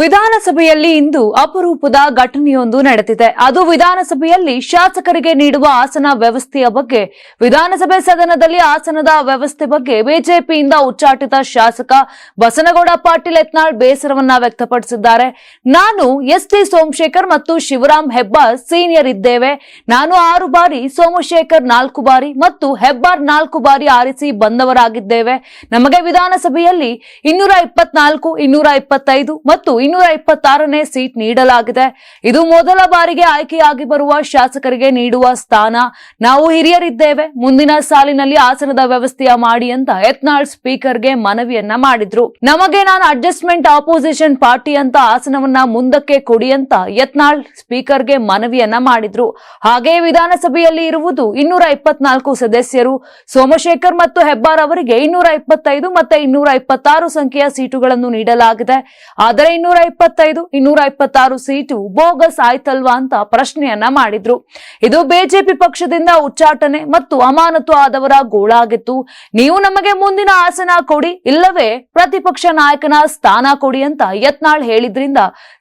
ವಿಧಾನಸಭೆಯಲ್ಲಿ ಇಂದು ಅಪರೂಪದ ಘಟನೆಯೊಂದು ನಡೆದಿದೆ. ಅದು ವಿಧಾನಸಭೆಯಲ್ಲಿ ಶಾಸಕರಿಗೆ ನೀಡುವ ಆಸನ ವ್ಯವಸ್ಥೆಯ ಬಗ್ಗೆ, ವಿಧಾನಸಭೆ ಸದನದಲ್ಲಿ ಆಸನದ ವ್ಯವಸ್ಥೆ ಬಗ್ಗೆ ಬಿಜೆಪಿಯಿಂದ ಉಚ್ಚಾಟಿತ ಶಾಸಕ ಬಸನಗೌಡ ಪಾಟೀಲ್ ಯತ್ನಾಳ್ ಬೇಸರವನ್ನ ವ್ಯಕ್ತಪಡಿಸಿದ್ದಾರೆ. ನಾನು ಎಸ್ ಟಿ ಸೋಮಶೇಖರ್ ಮತ್ತು ಶಿವರಾಮ್ ಹೆಬ್ಬಾರ್ ಸೀನಿಯರ್ ಇದ್ದೇವೆ. ನಾನು ಆರು ಬಾರಿ ಸೋಮಶೇಖರ್ ನಾಲ್ಕು ಬಾರಿ ಮತ್ತು ಹೆಬ್ಬಾರ್ ನಾಲ್ಕು ಬಾರಿ ಆರಿಸಿ ಬಂದವರಾಗಿದ್ದೇವೆ. ನಮಗೆ ವಿಧಾನಸಭೆಯಲ್ಲಿ ಇನ್ನೂರ ಇಪ್ಪತ್ನಾಲ್ಕು, ಇನ್ನೂರ ಇಪ್ಪತ್ತೈದು ಮತ್ತು ಇನ್ನೂರ ಇಪ್ಪತ್ತಾರನೇ ಸೀಟ್ ನೀಡಲಾಗಿದೆ. ಇದು ಮೊದಲ ಬಾರಿಗೆ ಆಯ್ಕೆಯಾಗಿ ಬರುವ ಶಾಸಕರಿಗೆ ನೀಡುವ ಸ್ಥಾನ. ನಾವು ಹಿರಿಯರಿದ್ದೇವೆ. ಮುಂದಿನ ಸಾಲಿನಲ್ಲಿ ಆಸನದ ವ್ಯವಸ್ಥೆಯ ಮಾಡಿ ಅಂತ ಯತ್ನಾಳ್ ಸ್ಪೀಕರ್ಗೆ ಮನವಿಯನ್ನ ಮಾಡಿದ್ರು. ನಮಗೆ ನಾನು ಅಡ್ಜಸ್ಟ್ಮೆಂಟ್ ಆಪೋಸಿಷನ್ ಪಾರ್ಟಿ ಅಂತ ಆಸನವನ್ನ ಮುಂದಕ್ಕೆ ಕೊಡಿ ಅಂತ ಯತ್ನಾಳ್ ಸ್ಪೀಕರ್ಗೆ ಮನವಿಯನ್ನ ಮಾಡಿದ್ರು. ಹಾಗೆ ವಿಧಾನಸಭೆಯಲ್ಲಿ ಇರುವುದು ಇನ್ನೂರ ಇಪ್ಪತ್ನಾಲ್ಕು ಸದಸ್ಯರು. ಸೋಮಶೇಖರ್ ಮತ್ತು ಹೆಬ್ಬಾರ್ ಅವರಿಗೆ ಇನ್ನೂರ ಇಪ್ಪತ್ತೈದು ಮತ್ತೆ ಇನ್ನೂರ ಇಪ್ಪತ್ತಾರು ಸಂಖ್ಯೆಯ ಸೀಟುಗಳನ್ನು ನೀಡಲಾಗಿದೆ. ಆದರೆ ಇನ್ನೂರ ಇಪ್ಪತ್ತೈದು ಇನ್ನೂರ ಇಪ್ಪತ್ತಾರು ಸೀಟು ಬೋಗಸ್ ಆಯ್ತಲ್ವಾ ಅಂತ ಪ್ರಶ್ನೆಯನ್ನ ಮಾಡಿದ್ರು. ಇದು ಬಿಜೆಪಿ ಪಕ್ಷದಿಂದ ಉಚ್ಚಾಟನೆ ಮತ್ತು ಅಮಾನತು ಆದವರ ಗೋಳಾಗಿತ್ತು. ನೀವು ನಮಗೆ ಮುಂದಿನ ಆಸನ ಕೊಡಿ, ಇಲ್ಲವೇ ಪ್ರತಿಪಕ್ಷ ನಾಯಕನ ಸ್ಥಾನ ಕೊಡಿ ಅಂತ ಯತ್ನಾಳ್ ಹೇಳಿದ್ರಿಂದ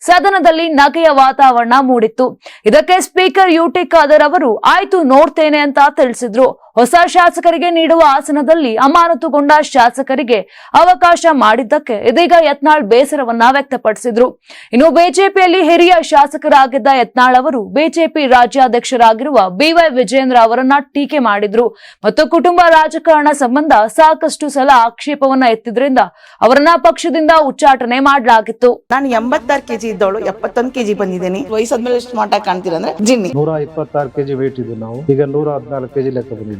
ಸದನದಲ್ಲಿ ನಗೆಯ ವಾತಾವರಣ ಮೂಡಿತ್ತು. ಇದಕ್ಕೆ ಸ್ಪೀಕರ್ ಯುಟಿ ಖಾದರ್ ಅವರು, ಆಯ್ತು ನೋಡ್ತೇನೆ ಅಂತ ತಿಳಿಸಿದ್ರು. ಹೊಸ ಶಾಸಕರಿಗೆ ನೀಡುವ ಆಸನದಲ್ಲಿ ಅಮಾನತುಗೊಂಡ ಶಾಸಕರಿಗೆ ಅವಕಾಶ ಮಾಡಿದ್ದಕ್ಕೆ ಇದೀಗ ಯತ್ನಾಳ್ ಬೇಸರವನ್ನ ವ್ಯಕ್ತಪಡಿಸಿದ್ರು. ಇನ್ನು ಬಿಜೆಪಿಯಲ್ಲಿ ಹಿರಿಯ ಶಾಸಕರಾಗಿದ್ದ ಯತ್ನಾಳ್ ಅವರು ಬಿಜೆಪಿ ರಾಜ್ಯಾಧ್ಯಕ್ಷರಾಗಿರುವ ಬಿವೈ ವಿಜೇಂದ್ರ ಅವರನ್ನ ಟೀಕೆ ಮಾಡಿದ್ರು. ಮತ್ತು ಕುಟುಂಬ ರಾಜಕಾರಣ ಸಂಬಂಧ ಸಾಕಷ್ಟು ಸಲ ಆಕ್ಷೇಪವನ್ನ ಎತ್ತಿದ್ರಿಂದ ಅವರನ್ನ ಪಕ್ಷದಿಂದ ಉಚ್ಚಾಟನೆ ಮಾಡಲಾಗಿತ್ತು. ನಾನು ಎಂಬತ್ತಾರು ಕೆಜಿ ಇದ್ದವಳು ಎಪ್ಪತ್ತೊಂದು ಕೆಜಿ ಬಂದಿದ್ದೀನಿ. ವಯಸ್ಸಾದ್ಮೇಲೆ ಸ್ಮಾರ್ಟ್ ಆಗಿ ಕಾಣ್ತೀರ ಅಂದ್ರೆ ಜಿನ್ನಿ. ನೂರ ಇಪ್ಪತ್ತಾರು ಕೆಜಿ ವೇಟ್ ಇದೆ ನಾವು. ಈಗ ನೂರ ಹದಿನಾಲ್ಕು ಕೆಜಿ ಲೆಕ್ಕ ಬಂದಿದ್ದೀವಿ.